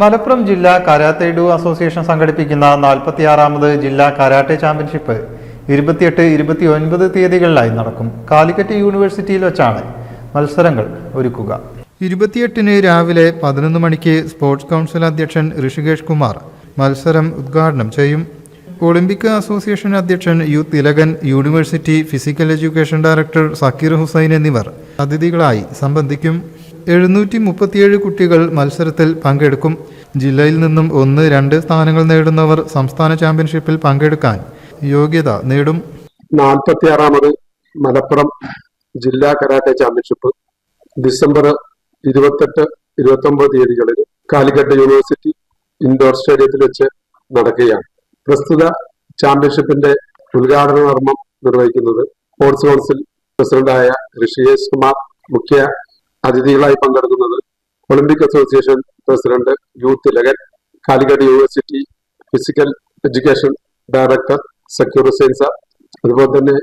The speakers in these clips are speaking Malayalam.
മലപ്പുറം ജില്ലാ കരാത്തെ അസോസിയേഷൻ സംഘടിപ്പിക്കുന്ന നാൽപ്പത്തിയാറാമത് ജില്ലാ കരാട്ടെ ചാമ്പ്യൻഷിപ്പ് ഇരുപത്തിയെട്ട് ഇരുപത്തി ഒൻപത് തീയതികളിലായി നടക്കും. കാലിക്കറ്റ് യൂണിവേഴ്സിറ്റിയിൽ വെച്ചാണ് മത്സരങ്ങൾ ഒരുക്കുക. ഇരുപത്തിയെട്ടിന് രാവിലെ പതിനൊന്ന് മണിക്ക് സ്പോർട്സ് കൗൺസിൽ അധ്യക്ഷൻ ഋഷികേഷ് കുമാർ മത്സരം ഉദ്ഘാടനം ചെയ്യും. ഒളിമ്പിക് അസോസിയേഷൻ അധ്യക്ഷൻ U Thilakan university physical education director Zakir Hussain എന്നിവർ അതിഥികളായി സംബന്ധിക്കും. എഴുന്നൂറ്റി മുപ്പത്തിയേഴ് കുട്ടികൾ മത്സരത്തിൽ പങ്കെടുക്കും. ജില്ലയിൽ നിന്നും ഒന്ന് രണ്ട് സ്ഥാനങ്ങൾ നേടുന്നവർ സംസ്ഥാന ചാമ്പ്യൻഷിപ്പിൽ പങ്കെടുക്കാൻ യോഗ്യത നേടും. നാൽപ്പത്തിയാറാമത് മലപ്പുറം ജില്ലാ കരാട്ടെ ചാമ്പ്യൻഷിപ്പ് ഡിസംബർ ഇരുപത്തെട്ട് ഇരുപത്തൊമ്പത് തീയതികളിൽ കാലിക്കറ്റ് യൂണിവേഴ്സിറ്റി ഇൻഡോർ സ്റ്റേഡിയത്തിൽ വെച്ച് നടക്കുകയാണ്. പ്രസ്തുത ചാമ്പ്യൻഷിപ്പിന്റെ ഉദ്ഘാടന കർമ്മം നിർവഹിക്കുന്നത് സ്പോർട്സ് കൗൺസിൽ പ്രസിഡന്റായ ഋഷികേഷ് കുമാർ മുഖ്യ അതിഥികളായി പങ്കെടുക്കുന്നത് Olympic association president youth Thilakan Calicut university physical education director Sakeer Hussain sir. അതുപോലെ തന്നെ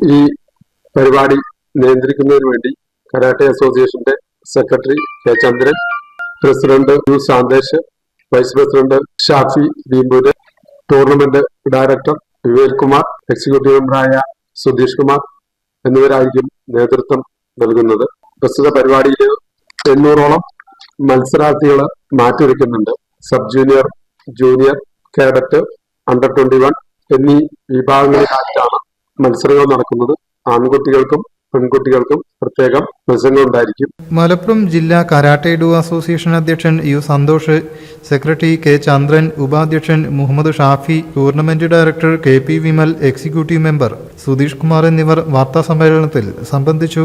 ഈ പരിപാടി നിയന്ത്രിക്കുന്നതിന് വേണ്ടി കരാട്ടെ അസോസിയേഷന്റെ secretary K Chandran president U Santhesh vice president Shafi Beempur tournament director Vivek Kumar executive മെമ്പറായ Sudheesh Kumar എന്നിവരായിരിക്കും നേതൃത്വം നൽകുന്നത്. പ്രസ്തുത പരിപാടിയിൽ എണ്ണൂറോളം മത്സരാർത്ഥികൾ മാറ്റിവെക്കുന്നുണ്ട് sub junior junior cadet under twenty one എന്നീ വിഭാഗങ്ങളിലായിട്ടാണ് മത്സരങ്ങൾ നടക്കുന്നത്. ആൺകുട്ടികൾക്കും പെൺകുട്ടികൾക്കും പ്രത്യേകം മത്സരങ്ങൾ ഉണ്ടായിരിക്കും. മലപ്പുറം ജില്ലാ കരാട്ടെ ഡു അസോസിയേഷൻ അധ്യക്ഷൻ U Santhosh secretary K Chandran ഉപാധ്യക്ഷൻ Muhammad Shafi tournament director K P Vimal executive member Sudheesh Kumar എന്നിവർ വാർത്താ സമ്മേളനത്തിൽ സംബന്ധിച്ചു.